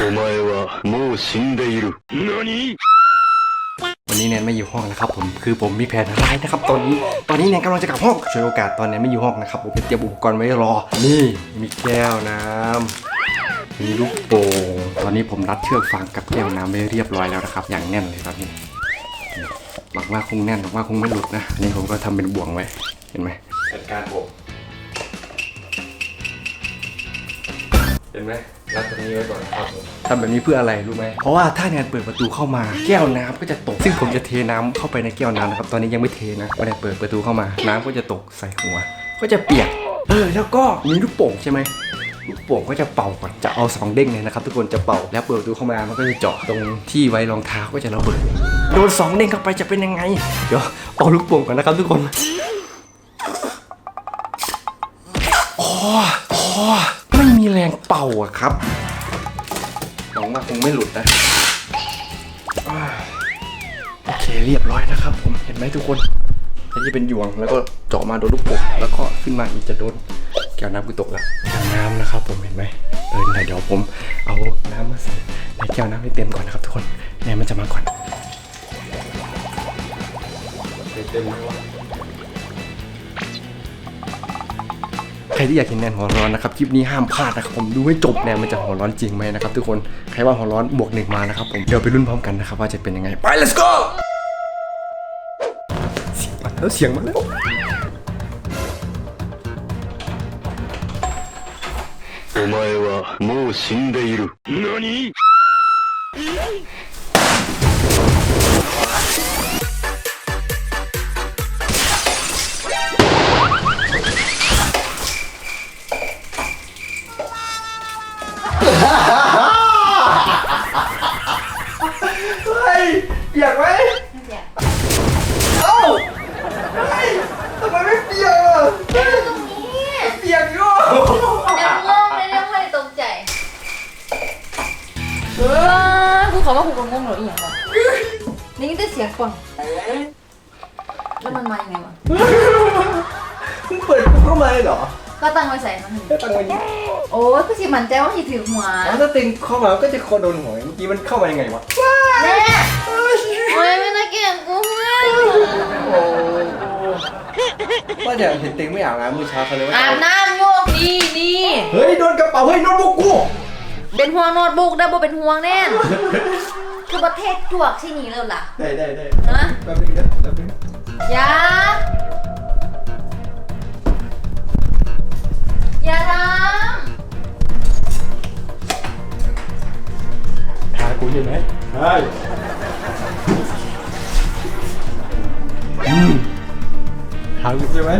お前はもう死んでいる。何 วันนี้แนนไม่อยู่ห้องนะครับผมคือผมมีแผนร้ายนะครับตอนนี้ตอนนี้แนนกำลังจะกลับห้องช่วยโอกาสตอนแนนไม่อยู่ห้องนะครับผมไปเตรียมอุปกรณ์ไว้รอ นี่มีแก้วน้ำมีลูกโป่งตอนนี้ผมรัดเชือกฟางกับแก้วน้ำไว้เรียบร้อยแล้วนะครับ อย่างแน่นเลยตอนนี้นี่หวังว่าคงแน่นหวังว่าคงไม่หลุดนะอันนี้ผมก็ทำเป็นบ่วงไว้เห็นไหมจัดการผม เห็นไหมรัดตรงนี้ไว้ก่อนครับผมทำแบบนี้เพื่ออะไรรู้ไหมเพราะว่าถ้าแนนเปิดประตูเข้ามา แก้วน้ำก็จะตก ซึ่งผมจะเทน้ำเข้าไปในแก้วน้ำนะครับ ตอนนี้ยังไม่เทนะพอแนนเปิดประตูเข้ามา น้ำก็จะตกใส่หัว ก็จะเปียก เออ แล้วก็มีลูกโป่งใช่ไหม ลูกโป่งก็จะเป่าก่อนจะเอาสองเด้งเลยนะครับทุกคนจะเป่าแล้วเปิดประตูเข้ามามันก็จะเจาะตรงที่ไว้รองเท้าก็จะระเบิดโดนสองเด้งเข้าไปจะเป็นยังไงเดี๋ยวเป่าลูกโป่งก่อนนะครับทุกคนโอ้โอ้ ไม่มีแรงเป่าอะครับหวังว่าคงไม่หลุดนะอ่าโอเคเรียบร้อยนะครับ ผมเห็นไหมทุกคนอันนี้เป็นหยวงแล้วก็เจาะมาโดนลูกโป่งแล้วก็ขึ้นมาอีกจะโดนแก้วน้ำกูตกแล้วแก้วน้ำนะครับ ผมเห็นไหมเออเดี๋ยวผมเอาน้ำมาใส่ในแก้วน้ำให้เต็มก่อนนะครับ ทุกคนแนนมันจะมาก่อนเต็มแล้ว ใครที่อยากเห็นแนนหัวร้อนนะครับคลิปนี้ห้ามพลาดนะครับผมดูให้จบแนนมันจะหัวร้อนจริงไหมนะครับทุกคนใครว่าหัวร้อนบวกหนึ่งมานะครับผมเดี๋ยวไปรุ่นพร้อมกันนะครับว่าจะเป็นยังไงไป let's go เสียงมาแล้วเสียงมาแล้ว お前はもう死んでいる。何 เขาว่ากูก็งงเหรออีหยังวะนี่ได้เสียงก่อนแล้วมันมายังไงวะมึงเปิดเข้ามาเลยเหรอก็ตั้งไว้ใส่มันแล้วตั้งไว้อยิงโอ้ยก็สิมันใจว่าสิถือหัวแล้วถ้าติงเข้ามาก็จะโดนหัวเมื่อกี้มันเข้ามายังไงวะแน่โอ้ยไม่น่าเกลียดกูเลยโอ้ว่าจะเห็นติงไม่อาบน้ำเมื่อเช้าเขาเลยว่าอาบน้ำอยู่นี่นี่เฮ้ยโดนกระเป๋าเฮ้ยโน้ตบุ๊กกู เป็นห่วงโน้ตบุ๊กได้บ่เป็นห่วงแน่นคือประเทศจวกที่นี่แล้วล่ะ ได้ได้ได้ฮะ แป๊บนึงนะแป๊บนึงอย่าอย่าทหากูใช่ไหมใช่อืมหากูใช่ไหม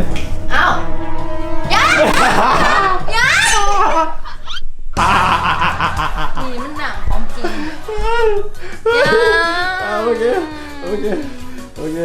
โอเค โอเค โอเค